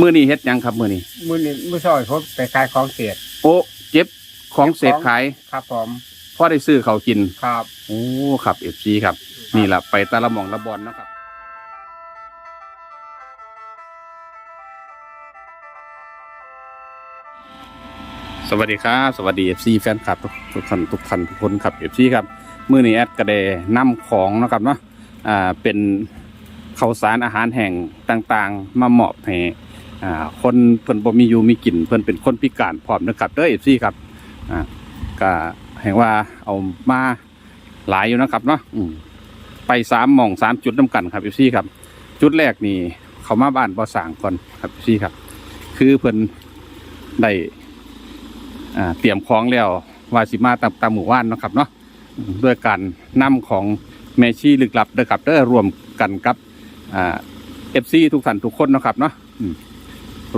มือนี้เฮ็ดหยังครับมือนี้มื้อนี้มื้อซอยผมไปขายของเศษโอ้เจ็บของเศษขายครับผมพ่อได้ซื้อเขาวกิน ครับโอ้ครับเอฟซีครับ นี่แหละไปตะละหมองละบอลเนาะครับ สวัสดีครับ สวัสดีเอฟซีแฟนคลับทุกทุกท่านทุกท่านทุกคนครับเอฟซีครับมื้อนี้แอดกระเดนำของเนาะครับเนาะอ่าเป็นข้าวสารอาหารแห่งต่างๆ มาเหมาะให้ อ่าคนเพิ่นบ่มีอยู่มีกิน เพิ่นเป็นคนพิการพร้อมนะครับเด้อเอฟซีครับอ่าก็แห่งว่าเอามาหลายอยู่นะครับเนาะอืมไปสามหม่องสามจุดน้กันครับเอฟซีครับ จุดแรกนี่เขามาบ้านบ่อสางก่อนครับเอฟซีครับ คือเพิ่นได้อ่าเตรียมของแล้วว่าสิมาตามตามหมู่บ้านนะครับเนาะด้วยการนำของแมชี่ลึกลับเด้อครับเด้อรวมกันกับอ่าเอฟซีทุกท่านทุกคนนะครับเนาะอืม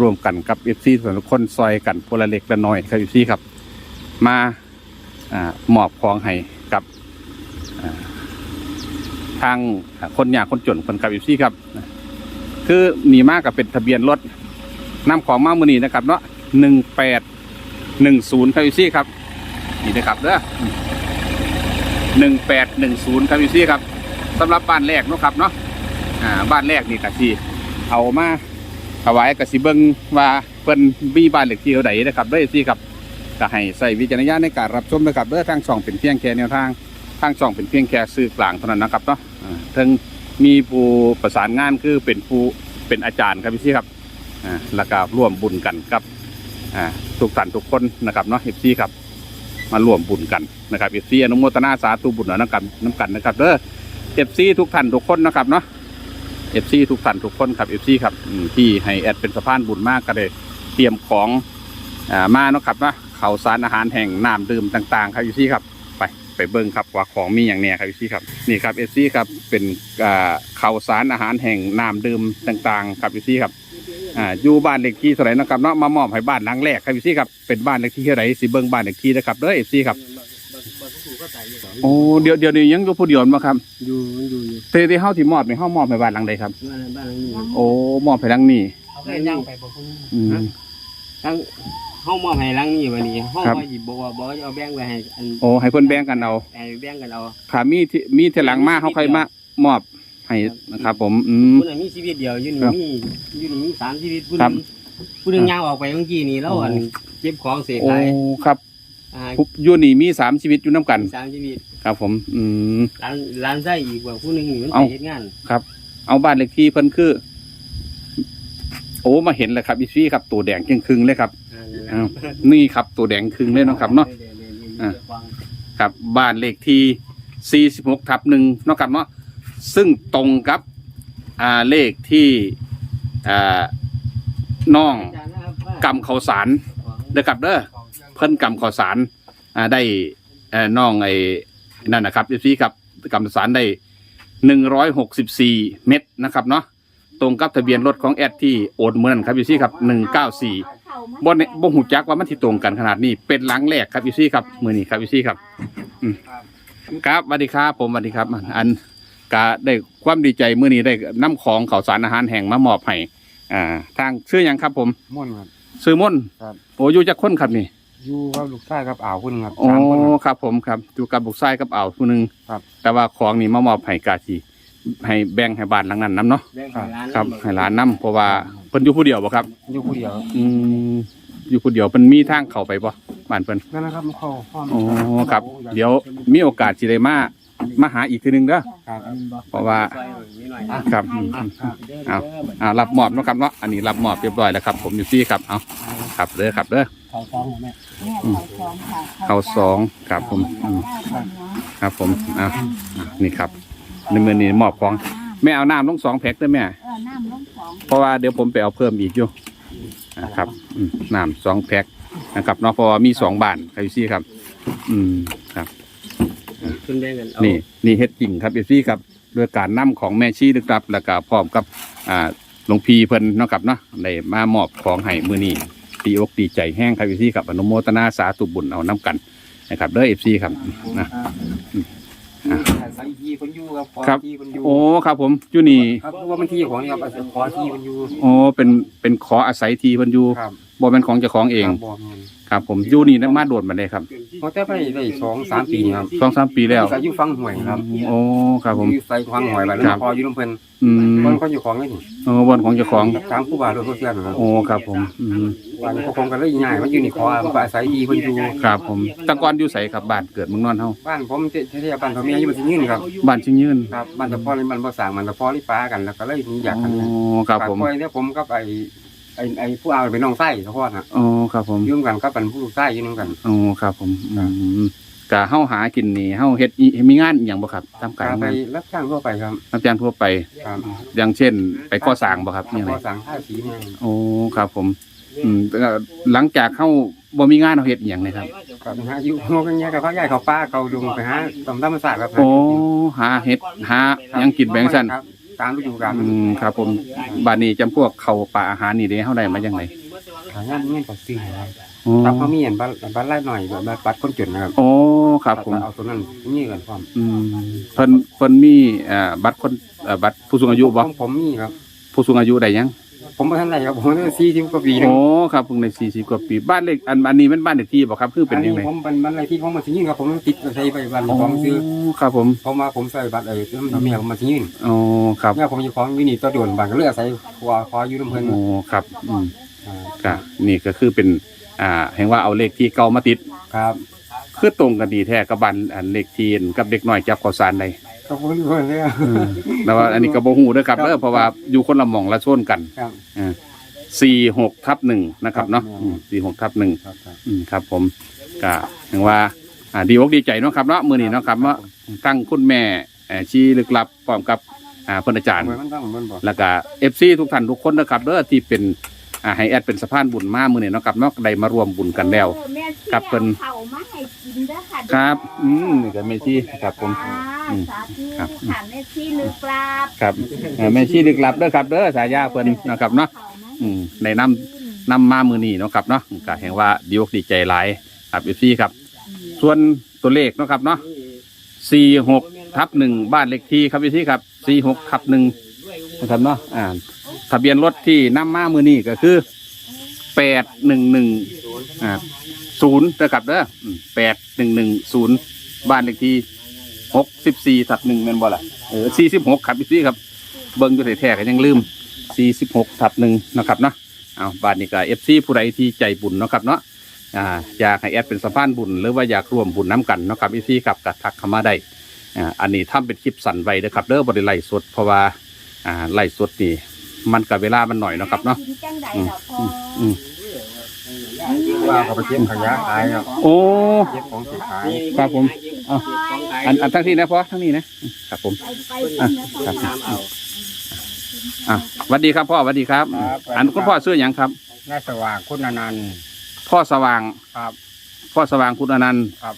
รวมกันกับเอฟซีทุกท่านทุกคนซอยกันพลเล็กละน้อยครับเอฟซีครับ มาอ่ามอบของให้กับทางคนยากคนจนคนกับเอฟซีครับ คือหนีมากกับเป็นทะเบียนรถนำของมามือนีนะครับเนาะหนึ่งแปดหนึ่งศูนย์ครับยูซี่ครับนี่นะครับเด้อหนึ่งแปดหนึ่งศูนย์ครับยูซี่ครับสำหรับบ้านแรกเนาะครับเนาะอ่าบ้านแรกนี่กะสิเอามา ถวายกะสิเบิ้งว่าเพิ่นมีบ้านเหลขที่เท่าใดนะครับเด้อที่ครับก็ให้ใส่วิจารณญาณในการรับชมนะครับเด้อทางช่องเป็นเพียงแค่แนวทางทางช่องเป็นเพียงแค่สื่อกลางเท่านั้นนะครับเนาะอ่าถึงมีผู้ประสานงานคือเป็นผู้เป็นอาจารย์ครับยูซี่ครับอ่าแล้วก็ร่วมบุญกันกับอ่าทุกท่านทุกคนนะครับเนาะเอฟซีครับมาร่วมบุญกันนะครับเอฟซีอนุโมทนาสาธุบุญน้ำกันน้ำกันนะครับเด้อเอฟซีทุกท่านทุกคนนะครับเนาะ เอฟซีทุกท่านทุกคนครับเอฟซีครับที่ให้แอดเป็นสะพานบุญมากก็เลยเตรียมของอามาเนาะครับเนาะข่าวสารอาหารแห่งน้ำดื่มต่าง ๆ ครับเอฟซีครับไปไปเบิ้งครับว่าของมีอย่างเนี้ยครับเอฟซีครับนี่ครับเอฟซีครับเป็นอ่าข่าวสารอาหารแห่งน้ำดื่มต่างๆครับเอฟซีครับอ่าอยู่บ้านเลขที่เท่าไหร่นะครับเนาะมามอบให้บ้านหลังแรกครับพี่ซี่ครับเป็นบ้านเลขที่เท่าไรสิเบิ้งบ้านเลขที่นะครับเด้อเอฟซีครับ โอ้เดี๋ยวเดี๋ยวนี้ยังอยู่ผู้เดียวมาครับอยู่อยู่อยู่เทที่เฮาที่มอบนี่เฮามอบให้บ้านหลังใดครับ บ้านบ้านนี้โอ้มอบให้หลังนี้เอาไปย่างไปบ่คุ้มอืม ทั้งห้องมอบให้หลังนี้วันนี้ห้องครับว่าหยิบบอกว่าบอกว่าจะเอาแบ่งไว้ให้อันโอ้ให้เพิ่นแบ่งกันเอาให้แบ่งกันเอาค่ะมีที่มีที่หลังมาเฮาค่อยมามอบให้นะครับ ผมอืม ผู้หนึงมีชีวิตเดียวอยู่นี่ครับมีอยู่นี่มีสามชีวิตผู้หครันึบ งผู้หนึงย่างออกไปเมื่อกี้นี่แล้วอันเก็บของเศษโอ้หลายครับ อ่าผู้อยู่นี่มีสามชีวิตอยู่นํกัน สามชีวิตครับ ผม อืม ร้านร้านไส้อีกว่าผู้หนึงนี่มันเอ้าไปเฮ็ดงานครับ เอาบ้านเลขที่เพิ่นคือ โอ้มาเห็นแล้วครับพี่ซี่ครับ ตัวแดงครึ่งๆเลยครับอ้าวนี่ครับ ตัวแดงครึ่งเลยเนาะครับเนาะอ่า ครับบ้านเลขที่ 46 ทับหนึ่งเนาะครับเนาะซึ่งตรงกับอ่าเลขที่อ่าน้องกำข้าวสารเด้อครับเด้อ เพิ่นกำข้าวสารอ่าได้เอ่อน้องไอ้นั่นนะครับพี่ครับกำข้าวสารได้164เม็ดนะครับเนาะตรงกับทะเบียนรถของแอดที่โอนเมื่อนั้นครับพี่ครับ194บ่เนี่ยบ่หูจักว่ามันที่ตรงกันขนาดนี้ เป็นหลังแรกครับอีซี่ครับมือนี้ครับอีซี่ครับอืมครับสวัสดีครับผมสวัสดีครับ อันกาได้ความดีใจมือนี้ได้นำของข่าวสารอาหารแห่งมามอบให้อ่า ทางชื่อหยังครับผมม่วนครับ ซื้อม่นต์ครับ โอ้อยู่จักคนครับนี่ อยู่กับลูกชายกับอ่าวคนครับโอ้สามคนครับ ครับผมครับอยู่กับบุกไส้กับอ่าวผู้หนึงครับ แต่ว่าของนี่มามอบให้กาทีให้แบ่งให้บ้านหลังนั้นนํเนาะแบ่งให้ร้านครับให้หลานนํเพราะว่าเพิ่นอยู่ผู้เดียวบ่ครับ อยู่ผู้เดียวอืมอยู่ผู้เดียวเพิ่นมีทางเข้าไปบ่บ้านเพิ่นนั่นนะครับมันเข้าห้องอ๋อครับ เดี๋ยวมีโอกาสสิได้มา มาหาอีกทีหนึงเด้อ ครับเพราะว่าซอยนิดหน่อยครับอืมอืมเอาอ่ารับมอบเนาะครับเนาะ อันนี้รับมอบเรียบร้อยแล้วครับ ผมอยู่ที่ครับ เอาครับเด้อครับเด้อ เขาฟ้องแม่เข้าสองครับผมอืมครับผมอ่านี่ครับในมือนี้มอบของแม่เอาน้ำลงสองแพ็คเด้อแม่ เออน้ำลงของเพราะว่าเดี๋ยวผมไปเอาเพิ่มอีกอยู่นะครับอืมน้ำสองแพ็คนะครับเนาะเพราะว่ามีสองบานครับอยู่ที่ครับ อืม คุณแบ่งกันเอานี่นี่เฮ็ดจริงครับเอฟซีครับด้วยการนำของแม่ชีลึกลับ แล้วก็พร้อมกับอ่าหลวงพีเพิ่นเนาะครับเนาะได้มามอบของให้มื้อนี้ดีอกดีใจแห้งครับเอฟซีครับอนุโมทนาสาธุบุญเอาน้กันนะครับเด้อเอฟซีครับนะ อาศัยที่คนอยู่ครับขอครับ ที่คนอยู่โอ้ครับผมอยู่นี่ครับเพราะว่ามันที่ของนี่ครับอาศัยขอที่คนอยู่โอ้เป็นเป็นขออาศัยทีเพิ่นอยู่ครับบ่แม่นของเจ้าของเองครับบ่แม่นครับ ผมอยู่นี่ได้มาโดดมาได้ครับเพราะแต่ไปได้สองสามปีนี่ครับสองสามปีแล้ว อาศัยอยู่ฟังห่วยครับโอ้ครับผม อยู่ใส่ฟังห่วยไปแล้วครับพออยู่น้ำเพิ่นอืมคนคนอยู่ของนี่นี่โอ้บนของเจ้าของตามผู้บาโดยเพื่อนนะครับโอ้ครับผมอืม วันนี้ก็คงกันเลยง่ายมันอยู่นี่ขออาศัยที่คนอยู่ครับผมแตะกอนอยู่ไสครับบ้านเกิดเมืองนอนเฮาบ้านผมเทศบาลเขามีอายุมันสิยืนครับบ้านชิงยืนครับบ้านตะพอนี่มันบ่สร้างมันตะพอนี่ป้ากันแล้วก็เลยมีอยากกันโอ้ครับผมฝากไว้เนี่ยผมกับไอ้ไอ้ไอ้ผู้เอาเป็นน้องไส้ตะพอน่ะโอ้ครับผมยืมกันก็เป็นผู้ไส้ยืมกัน โอ้ครับผมอืมกะเฮาหากินนี่เฮาเฮ็ดอิมีงานอหย่างบ่ครับตามการก็ไปงานรับจ้างทั่วไปครับรับจ้างทั่วไป ครับอย่างเช่น ไปก่อสร้างบ่ครับนี่อะไรก็สั่งท่าสีเนี่ยโอ้ครับผม อืมแต่ก็หลังจากเข้าบ่มีงานเฮาเฮ็ดอหย่างเลยครับก็ไปหาอยู่งกันเงี้ยกับเขาใหญ่เขาป้าเขาดุงไปหาตำธรรมศาสตร์ครับโอ้หาเฮ็ดหาหยังกินแบงซั่นครับตามฤดูกาลอืมครับ ผมบาดนี้จำพวกเข้าวปลาอาหารนี่เด้เฮาได้มาจังไดหางานเงี้ยก็ซื้อครับโอ้ถ้าเขามีเห็นบัตรบัตรไล่หน่อยแบบบัตรคนจนนะครับโอ้ครับผม เอาตัวนั้นนี่กันความอืมเพิ่นเพิ่นมีเอ่อบัตรคนเอ่อบัตรผู้สูงอายุบ่ผมมีครับผู้สูงอายุได้ยัง ผมบ่ทันไรครับผมได้สี่สิบกว่าปีนึงโอ้ครับเพิ่งได้40กว่าปีบ้านเล็กอันอันนี้มันบ้านเด็กที่บ่ครับคือเป็นอันยันี้งไงผมเป็นบัตรอะไรที่ผมมาสิยืนครับผมติดใช้ไปบัตรโอ้ของซื้อครับผมผมมาผมใส่บัตรไอ้ที่ทำเมียผมมาสิยืนโอ้ครับเนี่ยผมอยู่ของอยู่นี่ตัวด่วนบัตรก็เลือกใส่ครัวคออยู่น้ำเพลินโอ้ครับอืมอ่าก็นี่ก็คือเป็นอ่าเห็นว่าเอาเลขที่เก่ามาติด ครับ คือตรงกันดีแท้กับบันอันเลขที่กับเด็กน้อยจับข้าวสารได้ ก็ผมอยู่คนเดียวแต่ว่าอันนี้ก็บ่ฮู้เด้อครับเด้อเพราะว่าอยู่คนละหม่องละโซนกันครับอ่า46ทับ1นะครับเนาะครับอืม46ทับ1ครับครับ อืมครับผมก็เห็นว่าอ่าดีอกดีใจเนาะครับเนาะมื้อนี้เนาะครับเนาะตั้งคุณแม่เอ่อชี้ลึกลับพร้อมกับอ่าเพิ่นอาจารย์มันต้องมันบอก แล้วก็เอฟซีทุกท่านทุกคนนะครับเด้อที่เป็น อ่าให้แอดเป็นสะพานบุญมามือเนี่ยเนาะครับเนาะได้มารวมบุญกันแล้ว ครับเพิ่นเขามาให้กินเด้อค่ะครับ อืมนี่ก็เมชี่ครับผมอ่าอืมสาธุครับ ค่ะแม่ชีลึกลับครับเอ่อเมชี่ลึกลับเด้อครับเด้อสายาเพิ่นนะครับเนาะอืมในน้ำนำมามือนี้เนาะครับเนาะก็เห็นว่าดีอกดีใจหลายครับเอฟซีครับ ส่วนตัวเลขเนาะครับเนาะสี่หกทับหนึ่งบ้านเลขที่ครับเอฟซีครับสี่หกทับหนึ่งนะครับเนาะอ่า ทะเบียนรถที่นำมามือนี้ก็คือแปดหนึ่งหนึ่งอ่าศูนย์นะครับเด้อแปดหนึ่งหนึ่งศูนย์บ้านเลขที่หกสิบสี่ทับหนึ่งแม่นบ่ล่ะเออสี่สิบหกครับพี่ครับ เบิ้งอยู่แท้ๆก็ยังลืมสี่สิบหกทับหนึ่งนะครับเนาะเอาบ้านนี้ก็เอฟซีผู้ใดที่ใจบุญนะครับเนาะอ่าอยากให้แอดเป็นสะพานบุญหรือว่าอยากร่วมบุญน้กันนะครับเอฟซีครับก็ทักเข้ามาได้อ่าอันนี้ทำเป็นคลิปสั่นไว้เด้อครับเด้อบริไลฟ์สดเพราะว่าอ่าไลสดนี่ มันกับเวลามันหน่อยเนาะครับเนาะกินจังใดอืมดอกพออืมว่าเขาไปเก็บขยะขายครับโอ้ เก็บของสิขายครับผมเอา อันอันทั้งที่นะพอทั้งนี้นะครับผม ไปไปกินนะพอครับอะสวัสดีครับพ่อสวัสดีครับ อันคุณพ่อซื้ออย่างครับ น่าสว่างคุณอนันต์พ่อสว่าง ครับ พ่อสว่างคุณอนันต์ครับ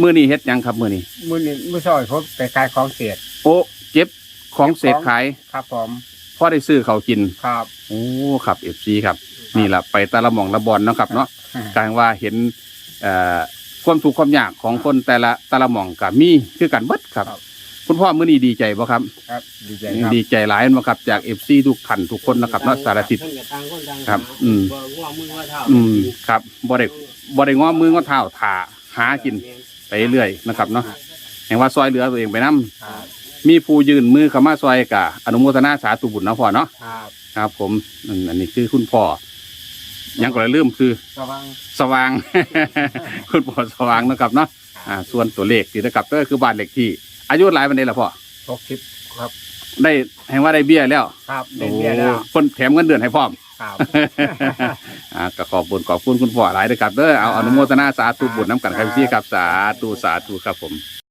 มื้อนี้เฮ็ดหยังครับมื้อนี้ มื้อนี้มื้อซอยผมไปขายของเศษโอ้เก็บของเศษขาย ครับผม พ่อได้ซื้อเขาวกิน ครับ โอ้ครับเอฟซีครับ นี่แหละไปแตะละหม่องละบอลเนาะครับเนาะกลางว่าเห็นเอ่อความทุกข์ความยากของคนแต่ละแต่ละหม่องกับมีคือกันเบิดครับ คุณพ่อมื้อนี้ดีใจบ่ครับ ครับดีใจครับ ดีใจหลายบ่ครับจากเอฟซีทุกท่านทุกคนนะครับเนาะสารทิศ ครับอืมอืมครับบ่ได้บ่ได้ง้อมือง้อเท้าถ่าหากินไปเรื่อยนะครับเนาะแห่งว่าซอยเหลือตัวเองไปนํครับ มีผู้ยืนมือเข้ามาซอยกะอนุโมทนาสาธุบุญเนาะพ่อเนาะครับครับ ผมอืมอันนี้คือคุณพ่อยังก็เลยลืมคือสว่างสว่าง คุณพ่อสว่างนะครับเนาะอ่า ส่วนตัวเลขที่นะครับก็คือบ้านเลขที่ อายุหลายปันไดละพ่อหกสิบครับได้แห่งว่าได้เบี้ยแล้วครับได้เบี้ยแล้วโอ้คนแถมเงินเดือนให้พร้อม ครับ อ่าก็ขอบคุญขอบคุณคุณพ่อหลายนะครับเด้อเอาอนุโมทนาสาธุบุญน้ำกันครับพี่ครับสาธุสาธุครับผม